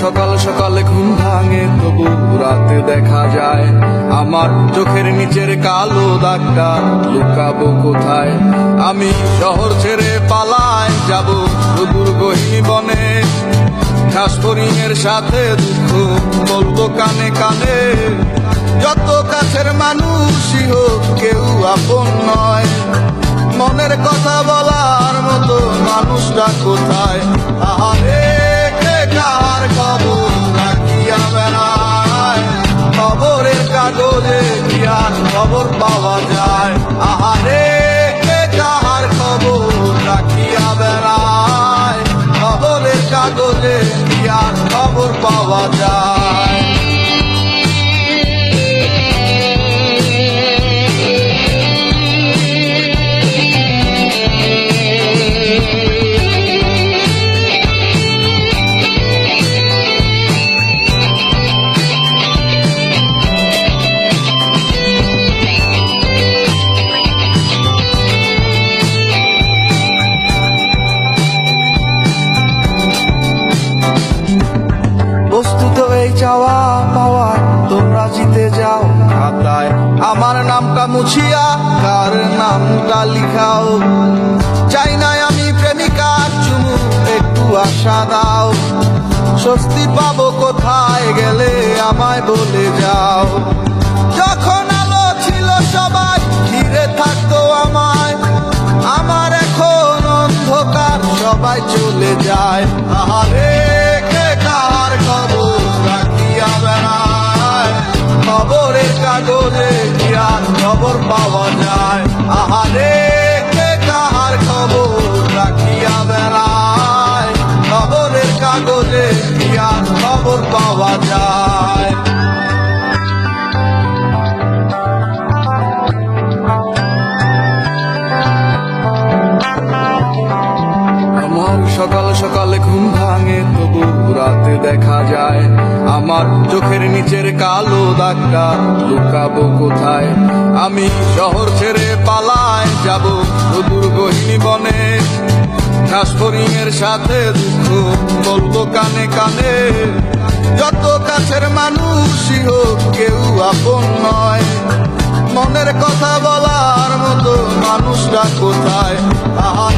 সকাল সকাল ঘুম ভাঙে, তবু রাতে দেখা যায়। আমার চোখের নিচের কালো দাগটা লুকাবো কোথায়? আমি শহর ছেড়ে পালায় যাব দুপুর গহিনী বনে ঘাসফরিংয়ের সাথে দুঃখ বলব কানে কানে। যত কাছের মানুষই হোক, কেউ আপন নয়। মনের কথা বলার মতো মানুষরা কোথায়? আহা খবর পাওয়া যায়। আহারে, কে তাহার খবর রাখিয়া বেড়ায়? খবরের কাগজে আর খবর পাওয়া যায়? খাতায় আমার নামটা মুছিয়া, কার নামটা লিখাও। চাই না আমি প্রেমিকার চুমু, একটু আশা দাও। স্বস্তি পাবো কোথায় গেলে, আমায় বলে যাও। যখন আলো ছিল সবাই, ঘিরে থাকতো আমায়। আমার এখন অন্ধকার, সবাই চলে যায়। আহারে! কাগজে কি পাওয়া যায়? আহারে ভাঙে তবু রাতে দেখা যায়। আমার চোখের নিচের কালো দাগটা লুকাবো কোথায়? আমি শহর ছেড়ে পালায় যাব সুদূর গহিনী বনে। হরিণের সাথে দুঃখ বলব কানে কানে। যত কাছের মানুষই হোক, কেউ আপন নয়। মনের কথা বলার মতো মানুষরা কোথায়? আহারে